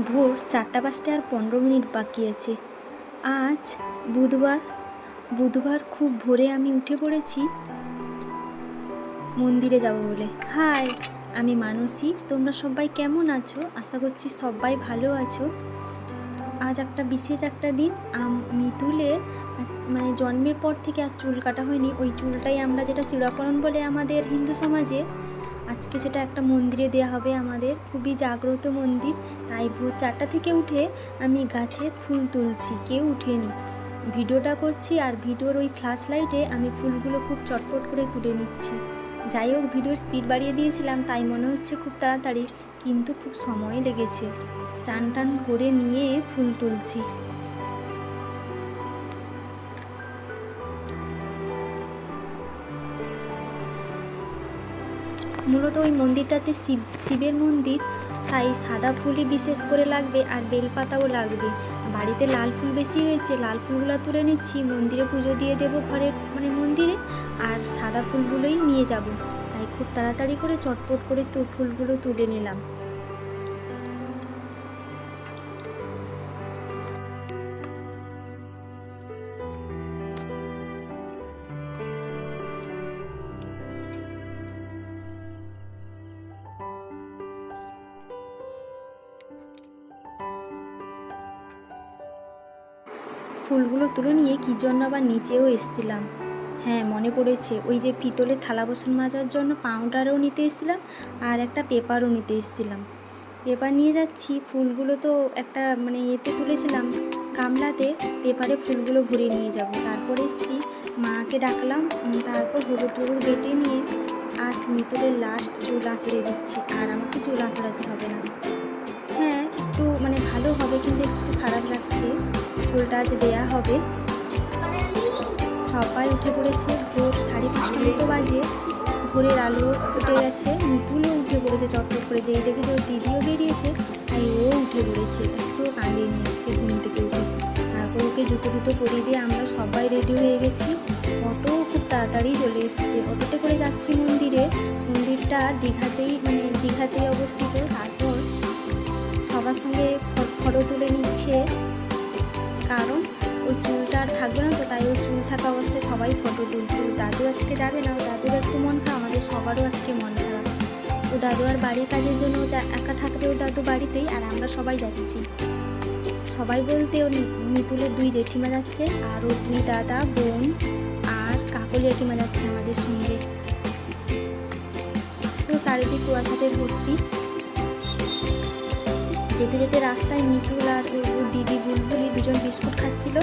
ভোর চারটা বাজতে আর পনেরো মিনিট বাকি আছে। আজ বুধবার বুধবার খুব ভোরে আমি উঠে পড়েছি। মন্দিরে যাব বলে। হাই, আমি মানসী। তোমরা সবাই কেমন আছো? আশা করছি সবাই ভালো আছো। আজ একটা বিশেষ একটা দিন। মিতুলের মানে জন্মের পর থেকে আর চুল কাটা হয়নি। ওই চুলটাই আমরা যেটা চিরাকরণ বলে আমাদের হিন্দু সমাজে আজকে সেটা একটা মন্দিরে দেওয়া হবে আমাদের। খুবই জাগ্রত মন্দির। তাই ভোর চারটা থেকে উঠে আমি গাছে ফুল তুলছি, কেউ উঠেনি। ভিডিওটা করছি আর ভিডিওর ওই ফ্ল্যাশ লাইটে আমি ফুলগুলো খুব চটপট করে তুলে নিচ্ছি। যাই হোক, ভিডিওর স্পিড বাড়িয়ে দিয়েছিলাম, তাই মনে হচ্ছে খুব তাড়াতাড়ি, কিন্তু খুব সময় লেগেছে। চান টান করে নিয়ে ফুল তুলছি। মূলত ওই মন্দিরটাতে শিব, শিবের মন্দির, তাই সাদা ফুলই বিশেষ করে লাগবে আর বেলপাতাও লাগবে। বাড়িতে লাল ফুল বেশি হয়েছে, লাল ফুলগুলো তুলে নিচ্ছি, মন্দিরে পুজো দিয়ে দেবো ঘরে মানে মন্দিরে, আর সাদা ফুলগুলোই নিয়ে যাব। তাই খুব তাড়াতাড়ি করে চটপট করে তো, ফুলগুলো তুলে নিলাম। কী জন্য আবার নিচেও এসেছিলাম? হ্যাঁ মনে পড়েছে। ওই যে পিতলের থালা বাসন মাজার জন্য পাউডারও নিতে এসেছিলাম আর একটা পেপারও নিতে এসেছিলাম। পেপার নিয়ে যাচ্ছি। ফুলগুলো তো একটা মানে এতে তুলেছিলাম। গামলাতে পেপারে ফুলগুলো ভরে নিয়ে যাব। তারপর এসেছি। মাকে ডাকলাম। তারপর হলুদ টুলুদ বেটে নিয়ে আজ মিতলের লাস্ট চুল আঁচড়ে দিচ্ছি। আর আমাকে চুল আঁচড়াতে হবে না। হ্যাঁ একটু মানে ভালো হবে কিন্তু একটু খারাপ লাগছে। চুলটা আজ দেয়া হবে। সবাই উঠে পড়েছে। ভোর সাড়ে পাঁচটা মতো বাজে। ভোরের আলো ফুটে গেছে। মিতুলও উঠে পড়েছে চটপট করে। যেই দেখে তো দিদিও বেরিয়েছে, তাই ও উঠে পড়েছে। একটু কাঁদিয়ে নিয়ে আজকে ঘুম থেকে উঠে। তারপর ওকে জুতো টুতো পরিয়ে দিয়ে আমরা সবাই রেডি হয়ে গেছি। অটো খুব তাড়াতাড়ি চলে এসেছে। অটোতে করে যাচ্ছি মন্দিরে। মন্দিরটা দীঘাতেই মানে দীঘাতেই অবস্থিত। তারপর সবার সঙ্গে ফটো তুলে নিচ্ছে। কারণ ওই চুলটা আর থাকবে না তো, তাই ওই চুল থাকা অবস্থায় সবাই ফটো তুলছে। দাদু আজকে যাবে না? ও দাদুর একটু মন খারাপ, আমাদের সবারও আজকে মন খারাপ। ও দাদু আর বাড়ির কাজের জন্য যা- একা থাকবে ও দাদু বাড়িতেই, আর আমরা সবাই যাচ্ছি। সবাই বলতে মি- মিতুলের দুই জেঠিমা যাচ্ছে, আর ওর দুই দাদা, বোন আর কাকলি জেঠিমা যাচ্ছে আমাদের সঙ্গে। তো চারিদিক কুয়াশাতে ভর্তি। যেতে যেতে রাস্তায় মিতুল আর দিদি বুলবুলি দুজন বিস্কুট খাচ্ছিল।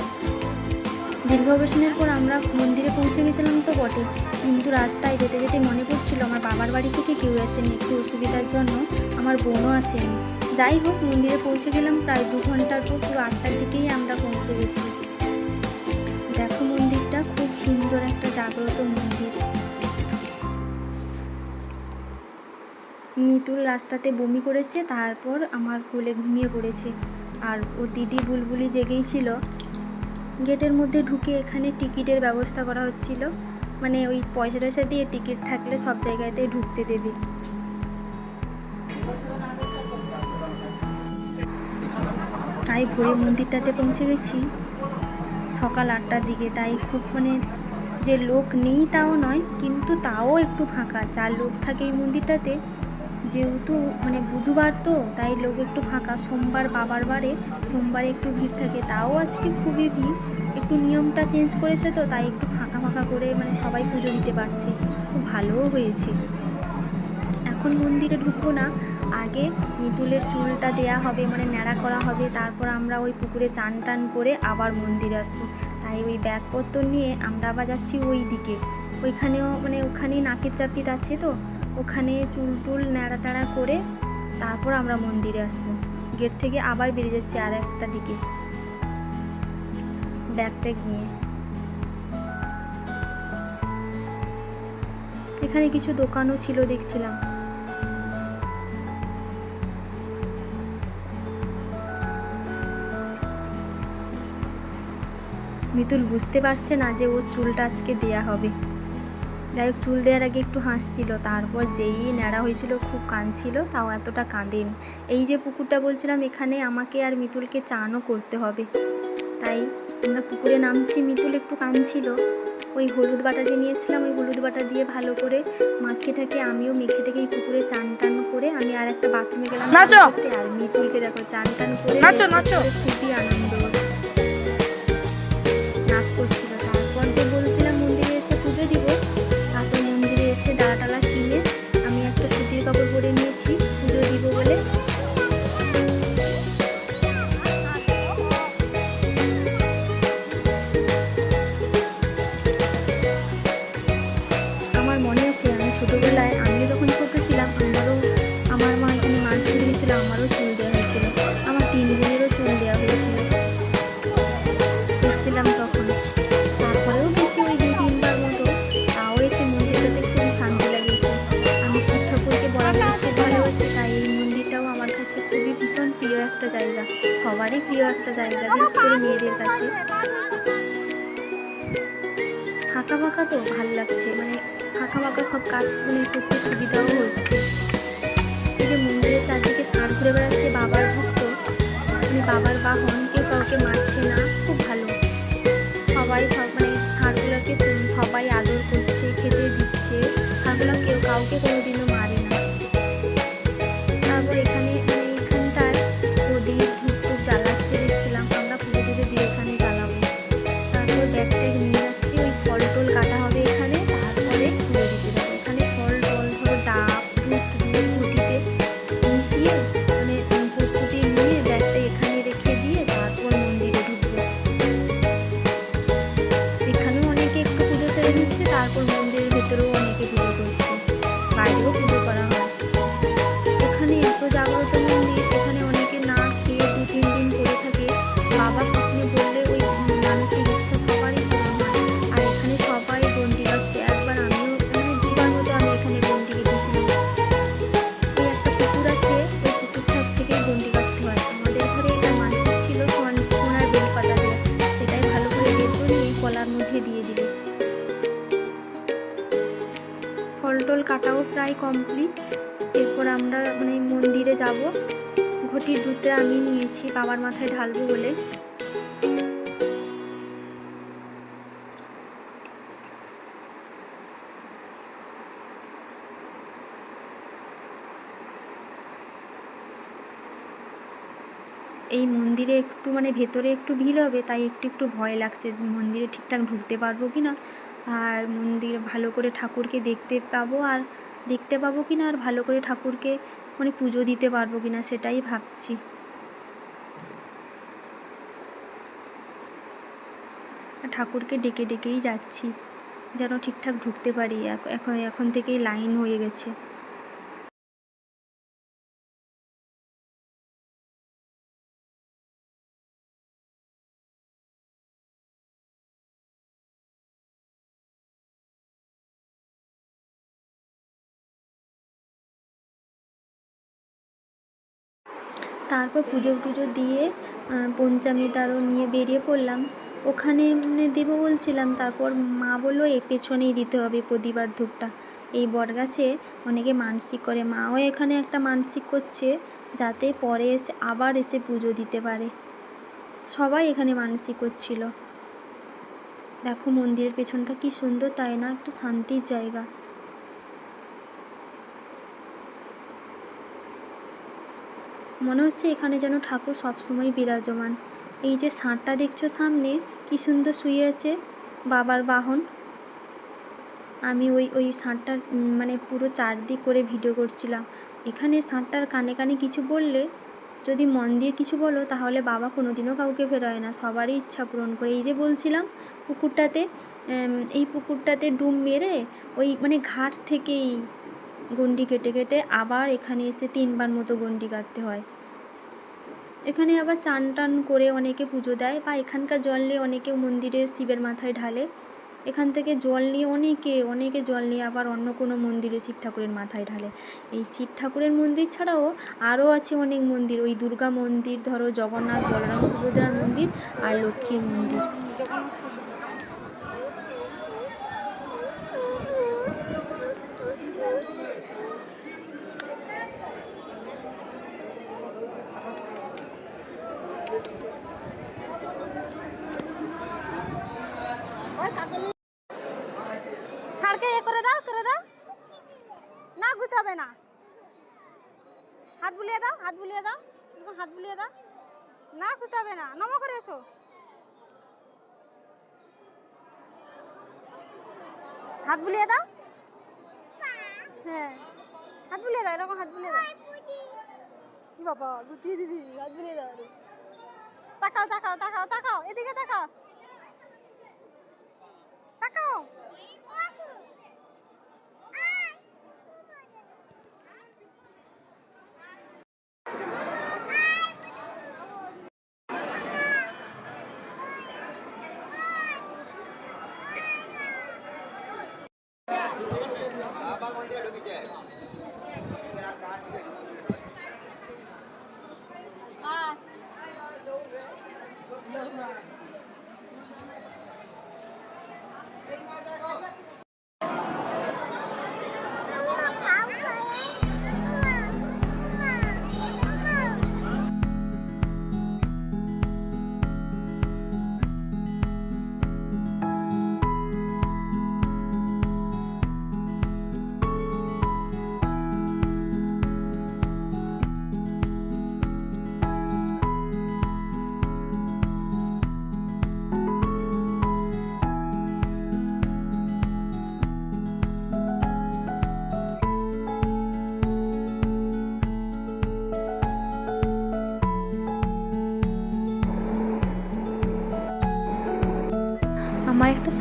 দীর্ঘ অবসানের পর আমরা মন্দিরে পৌঁছে গেছিলাম তো বটে। কিন্তু রাস্তায় যেতে যেতে মনে পড়ছিল আমার বাবার বাড়ি থেকে কেউ আসেনি। একটু অসুবিধার জন্য আমার বোনও আসেনি। যাই হোক, মন্দিরে পৌঁছে গেলাম। প্রায় দু ঘণ্টার পর পুরো আটটার দিকেই আমরা পৌঁছে গেছি। দেখো মন্দিরটা, খুব সুন্দর একটা জাগ্রত মন্দির। মিতুল রাস্তাতে বমি করেছে, তারপর আমার কোলে ঘুমিয়ে পড়েছে। আর ও দিদি বুলবুলি জেগেই ছিল। গেটের মধ্যে ঢুকে এখানে টিকিটের ব্যবস্থা করা হচ্ছিল। মানে ওই পয়সা টয়সা দিয়ে টিকিট থাকলে সব জায়গাতেই ঢুকতে দেবে। তাই ভোরে মন্দিরটাতে পৌঁছে গেছি। সকাল আটটার দিকে। তাই খুব মানে যে লোক নেই তাও নয়, কিন্তু তাও একটু ফাঁকা। চার লোক থাকে এই মন্দিরটাতে যেহেতু মানে বুধবার তো, তাই লোক একটু ফাঁকা। সোমবার বাবার বারে সোমবারে একটু ভিড় থাকে। তাও আজকে খুবই ভিড়। একটু নিয়মটা চেঞ্জ করেছে তো, তাই একটু ফাঁকা ফাঁকা করে মানে সবাই পুজো দিতে পারছে। খুব ভালোও হয়েছে। এখন মন্দিরে ঢুকবো না। আগে মিতুলের চুলটা দেয়া হবে মানে ন্যাড়া করা হবে। তারপর আমরা ওই পুকুরে চান টান করে আবার মন্দিরে আসব। তাই ওই ব্যাগপত্র নিয়ে আমরা আবার যাচ্ছি ওই দিকে ওইখানেও মানে ওখানেই নাপিত টাপিত আছে তো। ওখানে চুল টুল ন্যাড়া টাড়া করে তারপর আমরা মন্দিরে আসব। গেট থেকে আবার বেরিয়ে যাচ্ছি আর একটা দিকে। ব্যাগ ট্যাগ নিয়ে। এখানে কিছু দোকানও ছিল দেখছিলাম। মিতুল বুঝতে পারছে না যে ওর চুলটা আজকে দেয়া হবে। যাই হোক চুল দেওয়ার আগে একটু হাসছিল। তারপর যেই ন্যাড়া হয়েছিল খুব কাঁদছিল তাও এতটা কাঁদেনি। এই যে পুকুরটা বলছিলাম এখানে আমাকে আর মিতুলকে চানও করতে হবে। তাই আমরা পুকুরে নামছি মিতুল একটু কাঁদছিল। ওই হলুদ বাটা যে নিয়েছিলাম ওই হলুদ বাটা দিয়ে ভালো করে মাখিয়ে ঠাকে আমিও মেখে টেকে এই পুকুরে চান টান করে আমি আর একটা বাথরুমে গেলাম আর মিতুলকে দেখো চান টান করে নাচো, নাচো। খুবই আনন্দ প্রিয় একটা জায়গা। সবারই প্রিয় একটা জায়গা বিশেষ করে মেয়েদের কাছে। ফাঁকা ফাঁকা তো ভালো লাগছে মানে ফাঁকা ফাঁকা সব কাজ মানে করতে সুবিধাও হচ্ছে। এই যে মন্দিরের চারদিকে সার ঘুরে বেড়াচ্ছে বাবার ভক্ত মানে বাবার বাহন, কেউ কাউকে মারছে না, খুব ভালো। সবাই সব মানে ষাঁড়গুলোকে সবাই আদর করছে, খেতে দিচ্ছে। ষাঁড়গুলো কেউ কাউকে কোনোদিনও মারে বাবা স্বপ্নে বললে ওই মানসিক ইচ্ছা সবারই পূরণ হয়। আর এখানে সবাই গন্ডি কাটছে একবার আমিও মানে দুবার মতো আমি এখানে গন্ডি কেটেছিলাম এই একটা পুকুর আছে, ওই পুকুরটার থেকেই গন্ডি কাটতে হয়। আমাদের ঘরে এটা মানসিক ছিল সোনার বেলপাতা দিয়ে। সেটাই ভালো করে বের করে এই কলার মধ্যে দিয়ে দিলে। ফল টল কাটাও প্রায় কমপ্লিট। এরপর আমরা মানে মন্দিরে যাব। ঘটির দুধটা আমি নিয়েছি, বাবার মাথায় ঢালবো বলে। এই মন্দিরে একটু মানে ভেতরে একটু ভিড় হবে, তাই একটু একটু ভয় লাগছে মন্দিরে ঠিকঠাক ঢুকতে পারব কি না? আর মন্দির ভালো করে ঠাকুরকে দেখতে পাবো আর দেখতে পাবো কি না? আর ভালো করে ঠাকুরকে মানে পুজো দিতে পারব কি না সেটাই ভাবছি। ঠাকুরকে ডেকে ডেকেই যাচ্ছি, যেন ঠিকঠাক ঢুকতে পারি। এখন এখন থেকেই লাইন হয়ে গেছে। তারপর পুজো টুজো দিয়ে আহ, পঞ্চামৃতারও নিয়ে বেরিয়ে পড়লাম। ওখানে মানে দেবো বলছিলাম তারপর মা বলল এ পেছনেই দিতে হবে প্রদীপ আর ধূপটা। এই বটগাছে অনেকে মানসিক করে মাও এখানে একটা মানসিক করছে যাতে পরে এসে আবার এসে পুজো দিতে পারে। সবাই এখানে মানসিক করছিল। দেখো মন্দিরের পেছনটা কি সুন্দর তাই না? একটা শান্তির জায়গা। মনে হচ্ছে এখানে যেন ঠাকুর সবসময় বিরাজমান। এই যে ষাঁড়টা দেখছ সামনে, কি সুন্দর শুয়ে আছে বাবার বাহন। আমি ওই ওই ষাঁড়টার মানে পুরো চারদিক করে ভিডিও করছিলাম। এখানে ষাঁড়টার কানে কানে কিছু বললে, যদি মন দিয়ে কিছু বলো, তাহলে বাবা কোনোদিনও কাউকে ফেরায় না। সবারই ইচ্ছা পূরণ করে। এই যে বলছিলাম পুকুরটাতে এই পুকুরটাতে ডুম মেরে ওই মানে ঘাট থেকেই গন্ডি কেটে কেটে আবার এখানে এসে তিনবার মতো গন্ডি কাটতে হয়। এখানে আবার চান টান করে অনেকে পুজো দেয় বা এখানকার জল নিয়ে অনেকে মন্দিরের শিবের মাথায় ঢালে। এখান থেকে জল নিয়ে অনেকে অনেকে জল নিয়ে আবার অন্য কোনো মন্দিরে শিব ঠাকুরের মাথায় ঢালে। এই শিব ঠাকুরের মন্দির ছাড়াও আরও আছে অনেক মন্দির, ওই দুর্গা মন্দির, ধরো জগন্নাথ, বলরাম, সুভদ্রার মন্দির আর লক্ষ্মীর মন্দির সারকে এ করে দাও করে দাও না ঘুরতে হবে না হাত বুলিয়ে দাও হাত বুলিয়ে দাও এরকম হাত বুলিয়ে দাও না ঘুরতে হবে না, নমো করে এসো। হাত বুলিয়ে দাও। হ্যাঁ হাত বুলিয়ে দাও, এরকম হাত বুলিয়ে দাও। বাবা, গুটিয়ে দিবি, হাত বুলিয়ে দাও। তাকাও তাকাও তাকাও তাকাও, এদিকে তাকাও। তাকাও। আমার একটা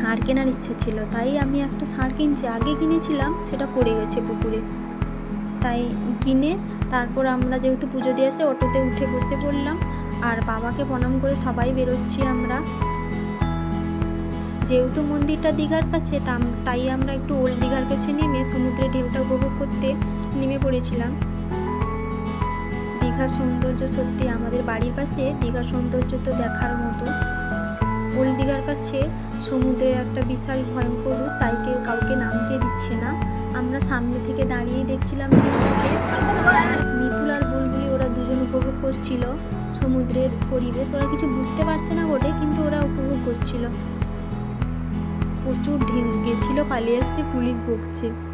সার কেনার ইচ্ছে ছিল। তাই আমি একটা সার কিনছি। আগে কিনেছিলাম, সেটা পড়ে গেছে পুকুরে। তাই কিনে তারপর আমরা যেহেতু পুজো দিয়ে এসে অটোতে উঠে বসে পড়লাম, আর বাবাকে প্রণাম করে সবাই বেরোচ্ছি আমরা। যেহেতু মন্দিরটা দীঘার কাছে তাই আমরা একটু ওল্ড দীঘার কাছে নেমে সমুদ্রে ঢেউটা উপভোগ করতে নেমে পড়েছিলাম। দীঘার সৌন্দর্য সত্যি আমাদের বাড়ির পাশে, দীঘার সৌন্দর্য তো দেখার মতো। ওল্ড দীঘার কাছে সমুদ্রের একটা বিশাল ভয়ঙ্কর রূপ, তাই কেউ কাউকে নামতে দিচ্ছে না। আমরা সামনে থেকে দাঁড়িয়ে দেখছিলাম। মিথুল আর বুলবুলি ওরা দুজন উপভোগ করছিল। সমুদ্রের পরিবেশ, ওরা কিছু বুঝতে পারছে না বটে, কিন্তু ওরা উপভোগ করছিল। প্রচুর ঢেউ, গেছিল পালিয়ে আসতে পুলিশ বকছে।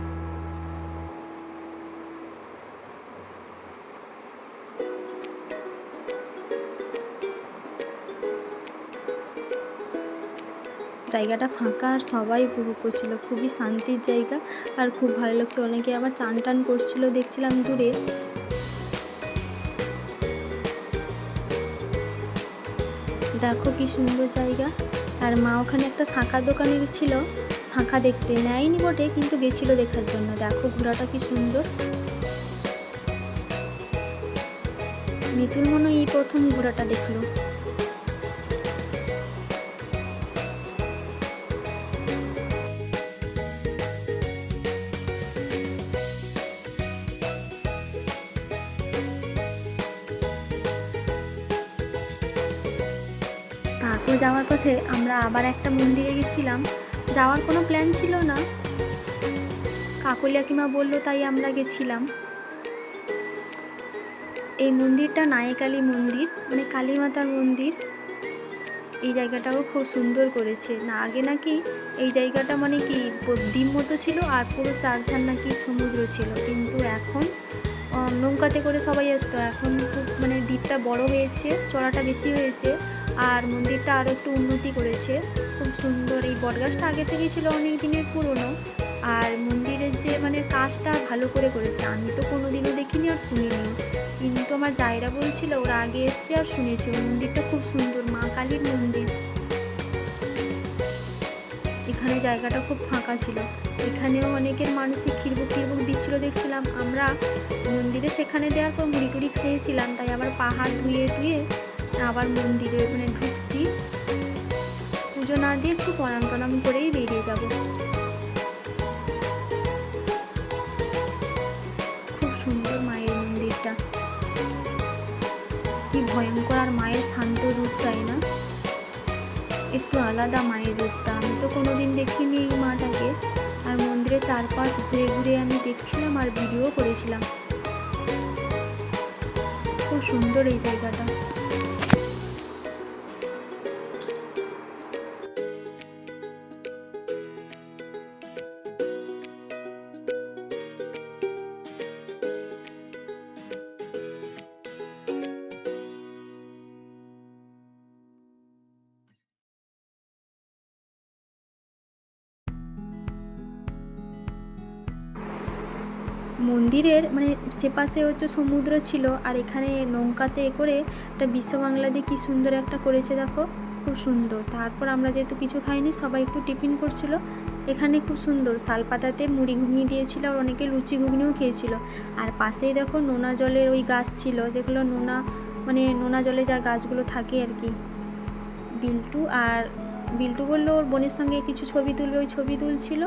জায়গাটা ফাঁকা আর সবাই উপভোগ করছিল। খুবই শান্তির জায়গা আর খুব ভালো লাগছে অনেকে আবার চান টান করছিল, দেখছিলাম দূরে। দেখো কি সুন্দর জায়গা। আর মা ওখানে একটা শাঁখা দোকানে গেছিল শাঁখা দেখতে নেয়নি বটে, কিন্তু গেছিল দেখার জন্য। দেখো ঘোড়াটা কি সুন্দর। মিতুল মনে এই প্রথম ঘোড়াটা দেখল। তারপর যাওয়ার পথে আমরা আবার একটা মন্দিরে গেছিলাম। যাওয়ার কোনো প্ল্যান ছিল না। কাকলিয়া কিমা বলল, তাই আমরা গেছিলাম। এই মন্দিরটা নায়কালী মন্দির মানে কালী মাতার মন্দির। এই জায়গাটাও খুব সুন্দর করেছে। না, আগে নাকি এই জায়গাটা মানে কি দ্বীপ মতো ছিল আর পুরো চারধার নাকি সমুদ্র ছিল। কিন্তু এখন নৌকাতে করে সবাই আসতো। এখন খুব মানে দ্বীপটা বড় হয়েছে চড়াটা বেশি হয়েছে। আর মন্দিরটা আরও একটু উন্নতি করেছে। খুব সুন্দর এই বটগাছটা আগে থেকেই ছিল অনেক দিনের পুরনো। আর মন্দিরের যে মানে কাজটা ভালো করে করেছে। আমি তো কোনো দিনও দেখিনি আর শুনিনি। কিন্তু আমার জায়রা বলছিল, ওরা আগে এসছে আর শুনেছে। মন্দিরটা খুব সুন্দর, মা কালীর মন্দির। এখানে জায়গাটা খুব ফাঁকা ছিল। এখানেও অনেকের মানসিক খিরবুক খিরবুক দিচ্ছিল, দেখছিলাম। আমরা মন্দিরে সেখানে দেওয়ার পর মুড়ি টুড়ি খেয়েছিলাম। তাই আবার পাহাড় ধুয়ে ধুয়ে আবার মন্দিরে মানে ঢুকছি। পুজো না দিয়ে একটু প্রণাম টনাম করেই বেরিয়ে যাব। খুব সুন্দর মায়ের মন্দিরটা। কি ভয়ঙ্কর আর মায়ের শান্ত রূপ, তাই না? একটু আলাদা মায়ের রূপটা। আমি তো কোনোদিন দেখিনি এই মাটাকে। আর মন্দিরের চারপাশ ঘুরে ঘুরে আমি দেখছিলাম আর ভিডিও করেছিলাম। খুব সুন্দর এই জায়গাটা। মন্দিরের মানে সেপাশে হচ্ছে সমুদ্র ছিল, আর এখানে নৌকাতে করে একটা বিশ্ব বাংলাতে কি সুন্দর একটা করেছে দেখো, খুব সুন্দর। তারপর আমরা যেহেতু কিছু খাইনি, সবাই একটু টিফিন করছিল। এখানে খুব সুন্দর, শালপাতাতে মুড়ি ঘুগনি দিয়েছিল, আর অনেকে লুচি ঘুগনিও খেয়েছিল। আর পাশেই দেখো নোনা জলের ওই গাছ ছিল, যেগুলো নোনা মানে নোনা জলে যা গাছগুলো থাকে আর কি। বিল্টু, আর বিল্টু বলল ওর বোনের সঙ্গে কিছু ছবি তুলবে, ওই ছবি তুলছিল।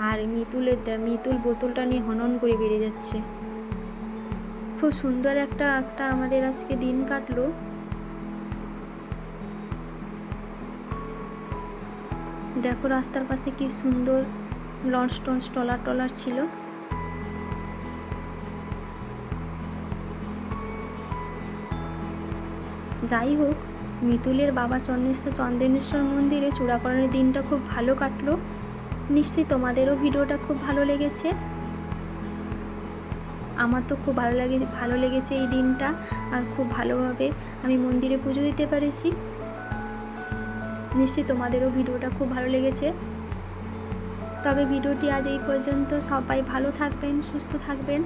আর মিতুলের মিতুল বোতলটা নিয়ে হনন করে বেড়ে যাচ্ছে। খুব সুন্দর একটা একটা আমাদের আজকে দিন কাটলো। দেখো রাস্তার পাশে কি সুন্দর লঞ্চ টঞ্চ টলার টলার ছিল। যাই হোক মিতুলের বাবা চন্দ্রেশ্বর চন্দ্রেশ্বর মন্দিরে চূড়াকরণের দিনটা খুব ভালো কাটলো। নিশ্চয়ই তোমাদেরও ভিডিওটা খুব ভালো লেগেছে। আমার তো খুব ভালো লাগে ভালো লেগেছে এই দিনটা আর খুব ভালোভাবে আমি মন্দিরে পুজো দিতে পেরেছি। নিশ্চয়ই তোমাদেরও ভিডিওটা খুব ভালো লেগেছে। তবে ভিডিওটি আজ এই পর্যন্ত। সবাই ভালো থাকবেন, সুস্থ থাকবেন,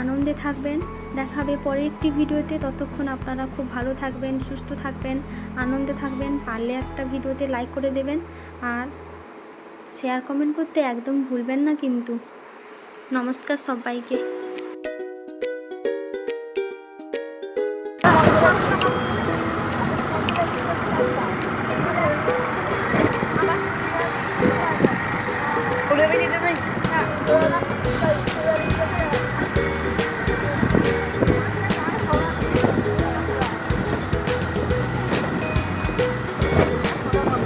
আনন্দে থাকবেন। দেখাবে পরের একটি ভিডিওতে। ততক্ষণ আপনারা খুব ভালো থাকবেন, সুস্থ থাকবেন, আনন্দে থাকবেন। পারলে একটা ভিডিওতে লাইক করে দেবেন। আর শেয়ার কমেন্ট করতে একদম ভুলবেন না কিন্তু। নমস্কার সবাইকে।